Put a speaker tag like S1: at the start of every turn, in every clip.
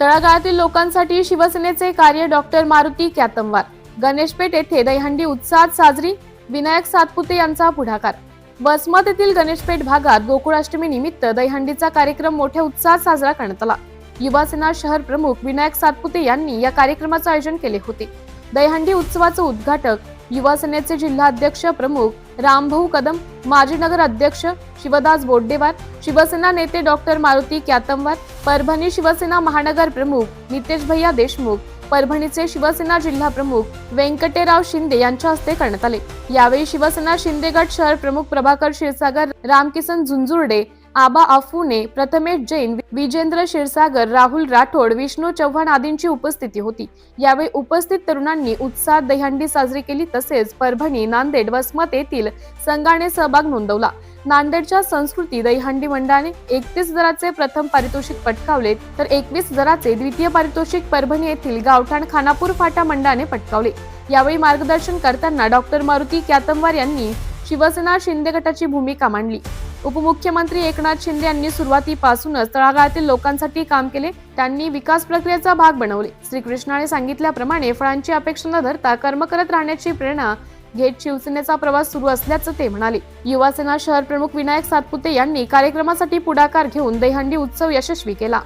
S1: तळागाळातील लोकांसाठी शिवसेनेचे कार्य डॉक्टर मारुती क्यातमवार. गणेशपेठ येथे दहीहंडी उत्साहात साजरी. विनायक सातपुते यांचा पुढाकार. वसमत येथील गणेशपेठ भागात गोकुळाष्टमी निमित्त दहीहंडीचा कार्यक्रम मोठ्या उत्साहात साजरा करण्यात आला. युवासेना शहर प्रमुख विनायक सातपुते यांनी या कार्यक्रमाचे आयोजन केले होते. दहीहंडी उत्सवाचे उद्घाटक युवासेनेचे जिल्हाध्यक्ष प्रमुख रामभाऊ कदम माजी नगर अध्यक्ष शिवदास बोड्डेवार शिवसेना नेते डॉक्टर मारुती क्यातमवार परभणी शिवसेना महानगर प्रमुख नितेश भैया देशमुख परभणीचे शिवसेना जिल्हा प्रमुख व्यंकटेराव शिंदे यांच्या हस्ते करण्यात आले. यावेळी शिवसेना शिंदे गट शहर प्रमुख प्रभाकर क्षीरसागर रामकिसन झुंझुर्डे आबा अफूने प्रथमेश जैन विजेंद्र क्षीरसागर राहुल राठोड विष्णू चव्हाण आदींची उपस्थिती होती. यावेळी उपस्थित तरुणांनी उत्साहात दहीहंडी साजरी केली तसेच परभणी नांदेड वसमत येथील संघाने सहभाग नोंदवला. नांदेडच्या संस्कृती दहीहंडी मंडळाने एकतीस हजाराचे प्रथम पारितोषिक पटकावले तर एकवीस हजाराचे द्वितीय पारितोषिक परभणी येथील गावठाण खानापूर फाटा मंडळाने पटकावले. यावेळी मार्गदर्शन करताना डॉक्टर मारुती क्यातमवार यांनी शिवसेना शिंदे गटाची भूमिका मांडली. उपमुख्यमंत्री एकनाथ शिंदे यांनी सुरुवातीपासूनच तळागाळातील लोकांसाठी काम केले. त्यांनी विकास प्रक्रियेचा भाग बनवले. श्रीकृष्णाने सांगितल्याप्रमाणे फळांची अपेक्षा न धरता कर्म करत राहण्याची प्रेरणा घेत शिवसेनेचा प्रवास सुरू असल्याचं ते म्हणाले. युवासेना शहर प्रमुख विनायक सातपुते यांनी कार्यक्रमासाठी पुढाकार घेऊन दहीहंडी उत्सव यशस्वी केला.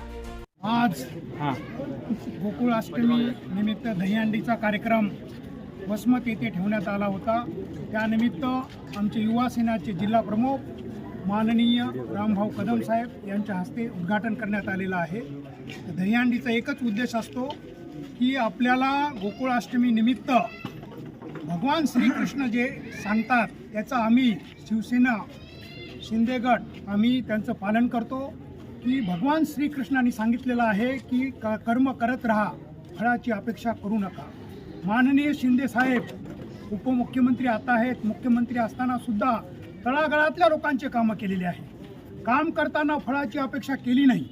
S2: आज गोकुळ अष्टमी निमित्त दहीहंडीचा कार्यक्रम वसमत येथे ठेवण्यात आला होता. त्यानिमित्त आमचे युवा सेनाचे जिल्हा प्रमुख माननीय रामभाऊ कदम साहेब यांच्या हस्ते उद्घाटन करण्यात आलेलं आहे. दहीहंडीचा एकच उद्देश असतो की आपल्याला गोकुळाष्टमी निमित्त भगवान श्रीकृष्ण जे सांगतात त्याचं आम्ही शिवसेना शिंदेगड आम्ही त्यांचं पालन करतो. की भगवान श्रीकृष्णाने सांगितलेलं आहे की क कर्म करत राहा फळाची अपेक्षा करू नका. माननीय शिंदे साहेब उपमुख्यमंत्री आता आहेत मुख्यमंत्री असतानासुद्धा तळागाळातल्या लोकांचे कामं केलेले आहे. काम करताना फळाची अपेक्षा केली नाही.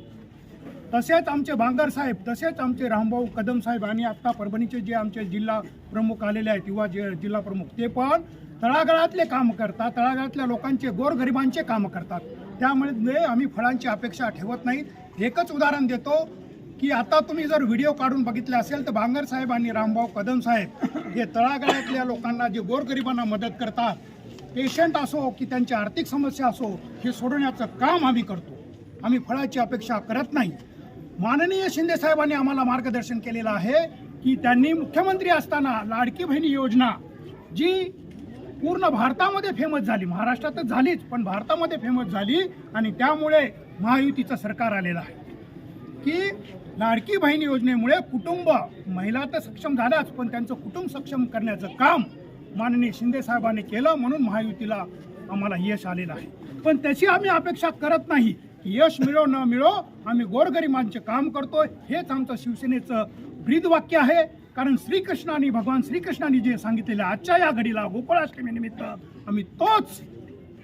S2: तसेच आमचे बांगर साहेब तसेच आमचे रामभाऊ कदम साहेब आणि आत्ता परभणीचे जे आमचे जिल्हा प्रमुख आलेले आहेत किंवा जे जिल्हा प्रमुख ते पण तळागाळातले काम करतात तळागाळातल्या लोकांचे गोरगरिबांचे कामं करतात. त्यामुळे आम्ही फळांची अपेक्षा ठेवत नाही. एकच उदाहरण देतो की आता तुम्ही जर व्हिडिओ काढून बघितले असेल तर बांगर साहेब आणि रामभाऊ कदम साहेब हे तळागाळातल्या लोकांना जे गोरगरिबांना मदत करतात पेशंट असो की त्यांची आर्थिक समस्या असो हे सोडवण्याचं काम आम्ही करतो. आम्ही फळाची अपेक्षा करत नाही. माननीय शिंदे साहेबांनी आम्हाला मार्गदर्शन केलेलं आहे की त्यांनी मुख्यमंत्री असताना लाडकी बहिणी योजना जी पूर्ण भारतामध्ये फेमस झाली. महाराष्ट्रातच झालीच पण भारतामध्ये फेमस झाली आणि त्यामुळे महायुतीचं सरकार आलेलं आहे. की लाडकी बहीण योजनेमुळे कुटुंब महिला तर सक्षम झाल्याच पण त्यांचं कुटुंब सक्षम करण्याचं काम माननीय शिंदे साहेबांनी केलं म्हणून महायुतीला आम्हाला यश आलेलं आहे. पण त्याची आम्ही अपेक्षा करत नाही की यश मिळो न मिळो आम्ही गोरगरिबांचे काम करतोय. हेच आमचं शिवसेनेचं ब्रीदवाक्य आहे. कारण श्रीकृष्णाने भगवान श्रीकृष्णाने जे सांगितलेलं आजच्या या घडीला गोकुळाष्टमीनिमित्त आम्ही तोच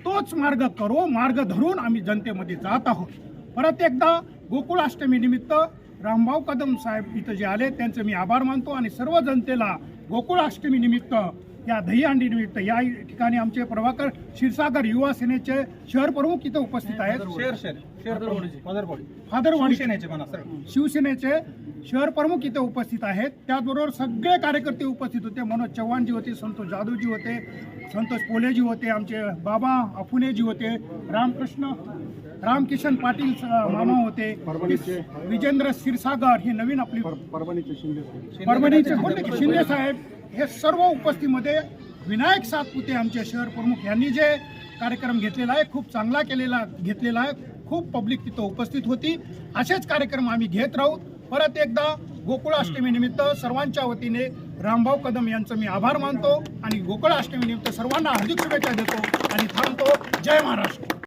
S2: तोच मार्ग करो मार्ग धरून आम्ही जनतेमध्ये जात आहोत. परत एकदा गोकुळाष्टमीनिमित्त रामभाव रामभाऊ कदम साहेब इथं जे आले त्यांचे मी आभार मानतो आणि सर्व जनतेला गोकुळाष्टमीनिमित्त या दहीहंडी निमित्त. या ठिकाणी आमचे प्रभाकर क्षीरसागर युवा सेनेचे शहर प्रमुख इथं उपस्थित आहेत. फादरवाडी
S3: सर
S2: शिवसेनेचे शहर प्रमुख इथे उपस्थित आहेत. त्याचबरोबर सगळे कार्यकर्ते उपस्थित होते. मनोज चव्हाणजी होते संतोष जाधवजी होते संतोष पोलेजी होते आमचे बाबा अफुनेजी होते रामकृष्ण रामकिशन पाटील मामा होते.
S4: परभणीचे.
S2: विजेंद्र क्षीरसागर हे नवीन आपली
S4: परभणीचे
S2: शिंदे साहेब. हे सर्व उपस्थितीमध्ये विनायक सातपुते आमचे शहर प्रमुख यांनी जे कार्यक्रम घेतलेला आहे खूप चांगला केलेला घेतलेला आहे. खूप पब्लिक तिथं उपस्थित होती. असेच कार्यक्रम आम्ही घेत राहू. परत एकदा गोकुळाष्टमी निमित्त सर्वांच्या वतीने रामभाऊ कदम यांचं मी आभार मानतो आणि गोकुळाष्टमी निमित्त सर्वांना हार्दिक शुभेच्छा देतो आणि थांबतो. जय महाराष्ट्र.